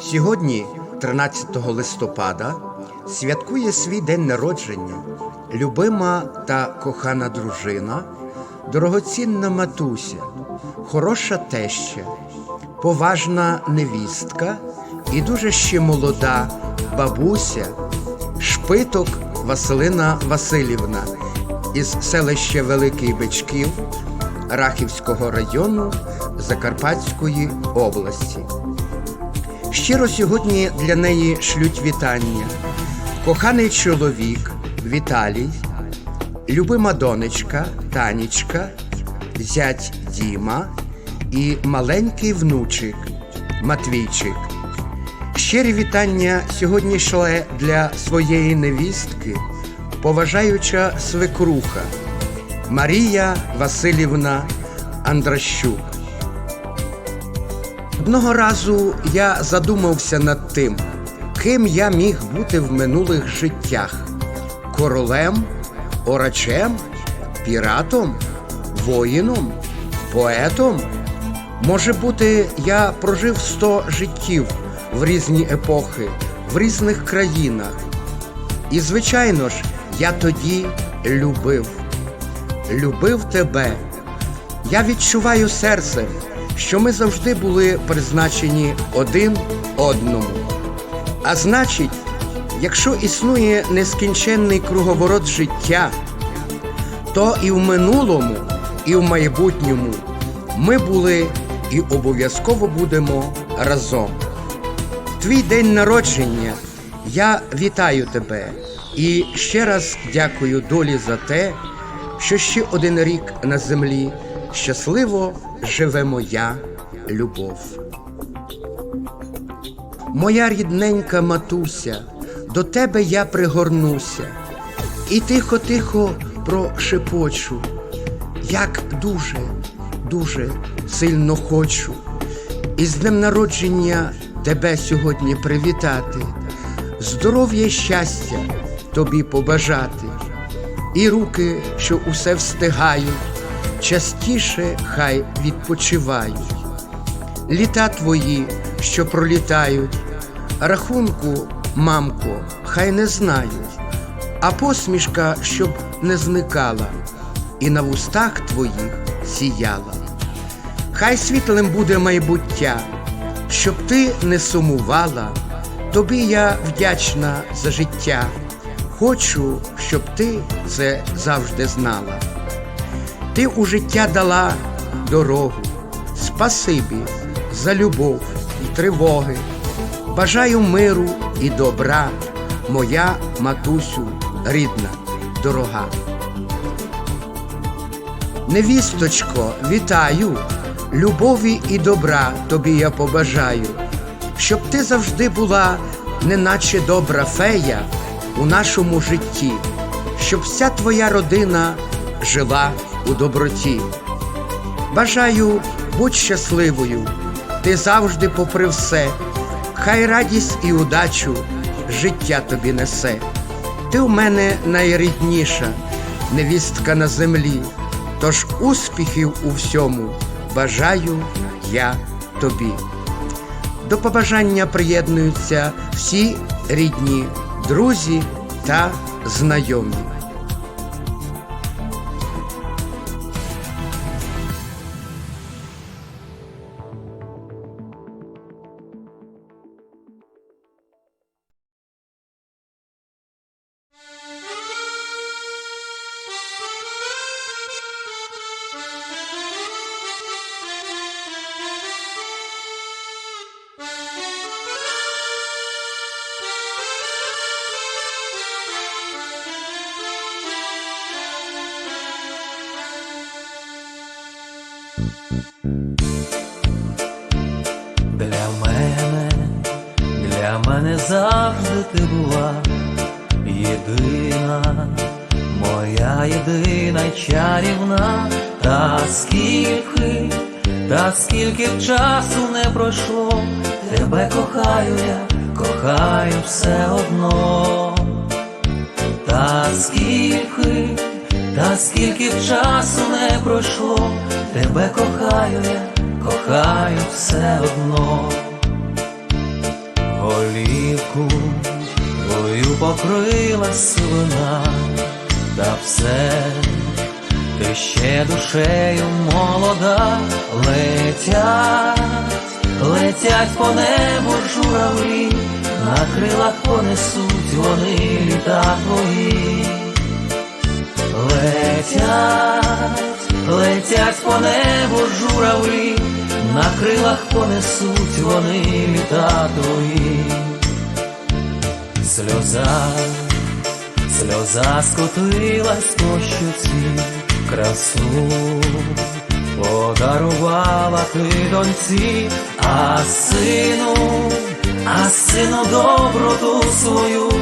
Сьогодні, 13 листопада, святкує свій день народження любима та кохана дружина, дорогоцінна матуся, хороша теща, поважна невістка і дуже ще молода бабуся, шпиток Василина Васильівна із селища Великий Бичків Рахівського району Закарпатської області. Щиро сьогодні для неї шлють вітання. Коханий чоловік Віталій, любима донечка Танічка, зять Діма і маленький внучик Матвійчик. Щирі вітання сьогодні шле для своєї невістки, поважаюча свекруха Марія Васильівна Андращук. Одного разу я задумався над тим, ким я міг бути в минулих життях: королем, орачем, піратом, воїном, поетом. Може бути, я прожив сто життів в різні епохи, в різних країнах. І, звичайно ж, я тоді любив, любив тебе. Я відчуваю серцем, що ми завжди були призначені один одному. А значить, якщо існує нескінченний круговорот життя, то і в минулому, і в майбутньому ми були і обов'язково будемо разом. Твій день народження, я вітаю тебе і ще раз дякую долі за те, що ще один рік на землі щасливо живе моя любов. Моя рідненька матуся, до тебе я пригорнуся і тихо-тихо прошепочу, як дуже, дуже сильно хочу. І з днем народження тебе сьогодні привітати, здоров'я щастя тобі побажати, і руки, що усе встигають, частіше хай відпочивають. Літа твої, що пролітають, рахунку, мамко, хай не знають, а посмішка, щоб не зникала, і на вустах твоїх сіяла. Хай світлим буде майбуття, щоб ти не сумувала, тобі я вдячна за життя. Хочу, щоб ти це завжди знала. Ти у життя дала дорогу, спасибі за любов і тривоги. Бажаю миру і добра, моя матусю рідна, дорога. Невісточко, вітаю, любові і добра тобі я побажаю, щоб ти завжди була, неначе добра фея у нашому житті, щоб вся твоя родина жила у доброті. Бажаю будь щасливою, ти завжди, попри все, хай радість і удачу життя тобі несе. Ти у мене найрідніша, невістка на землі, тож успіхів у всьому бажаю я тобі. До побажання приєднуються всі рідні, друзі та знайомі. Для мене, для мене завжди ти була. Єдина, моя єдина чарівна, та скільки, та скільки часу не пройшло, тебе кохаю я, кохаю все одно. Та скільки, та скільки б часу не пройшло, тебе кохаю я, кохаю все одно, голівку твою покрила сивина, та все ти ще душею молода, летять, летять по небу журавлі, на крилах понесуть вони літа твої. Летять, летять по небу журавлі, на крилах понесуть вони літа. Сльоза, сльоза скотилась по щоці, красу подарувала ти доньці, а сину, а сину доброту свою,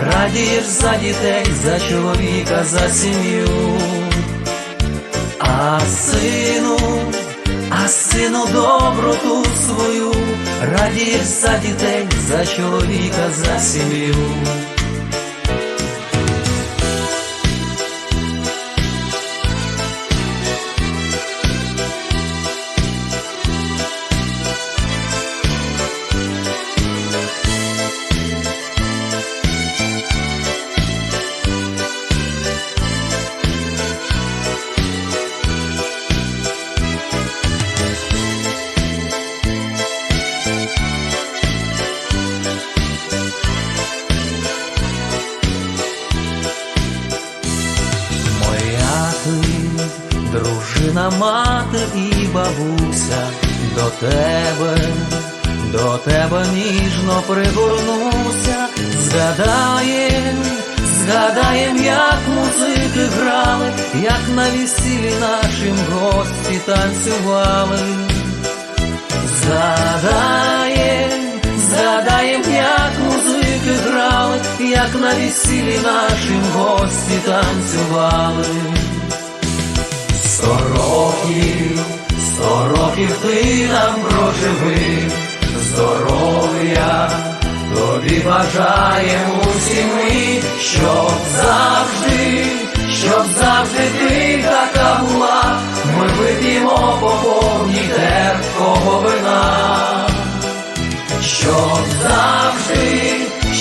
радієш за дітей, за чоловіка, за сім'ю. А сину, а сину доброту свою, радієш за дітей, за чоловіка, за сім'ю. Дружина, мати і бабуся, до тебе, до тебе ніжно пригорнуся, згадаєм, згадаєм, як музики грали, як на весіллі нашим гості танцювали. Згадаєм, згадаєм, як музики грали, як на весіллі нашим гості танцювали. Сто років, сто років ти нам проживи, здоров'я тобі бажаємо усі ми, щоб завжди, щоб завжди ти така була, ми вип'ємо по повній терпкого вина. Щоб завжди,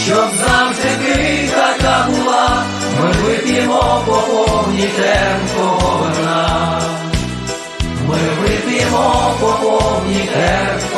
щоб завжди ти така була, ми вип'ємо по повній терпкого Йдемо по повній герб.